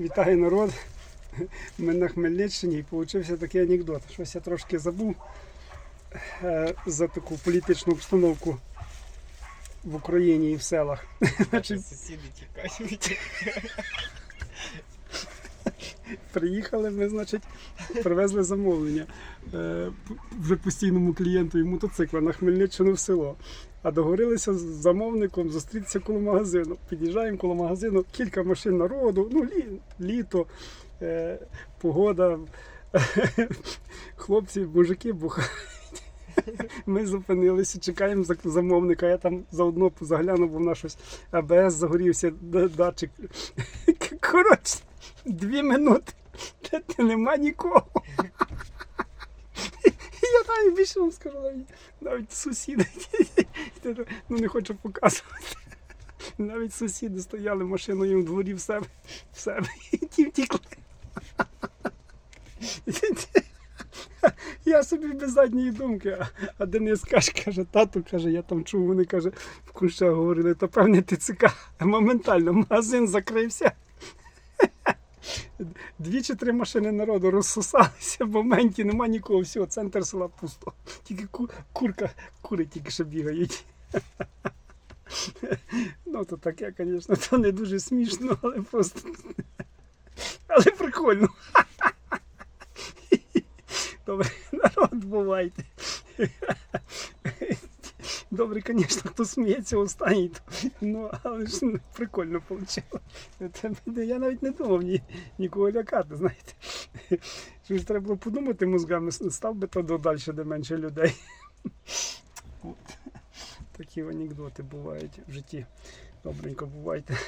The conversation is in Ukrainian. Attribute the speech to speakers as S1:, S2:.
S1: Вітаю народ. Ми на Хмельниччині і получився такий анекдот. Щось я трошки забув е, за таку політичну обстановку в Україні і в селах.
S2: Сусіди тікають.
S1: Приїхали ми, значить, привезли замовлення е, вже постійному клієнту і мотоцикла на Хмельниччину в село. А договорилися з замовником зустрітися коло магазину. Під'їжджаємо коло магазину, кілька машин народу, ну, лі, літо, е, погода, хлопці, мужики бухають. Ми зупинилися, чекаємо замовника. Я там заодно заглянув, бо в нас щось АБС загорівся, датчик. Коротше, дві минути. Та нема нікого. Навіть більше вам скажу, навіть, навіть сусіди. Ну не хочу показувати. Навіть сусіди стояли машиною в дворі в себе, в себе і ті втікли. Я собі без задньої думки, а, Денис каже, каже, тату каже, я там чув, вони каже, в кущах говорили, то певне ТЦК. А моментально магазин закрився. Дві чи три машини народу розсосалися в моменті, нема нікого, всього, центр села пусто. Тільки ку- курка, кури тільки що бігають. Ну, то таке, звісно, то не дуже смішно, але просто. Але прикольно. Добре, народ, бувайте. Добре, звісно, хто сміється останній, ну, але ж прикольно вийшло. Я навіть не думав ні, нікого лякати, знаєте. Щось треба було подумати мозгами, став би то далі, де менше людей. От. Такі анекдоти бувають в житті. Добренько бувайте.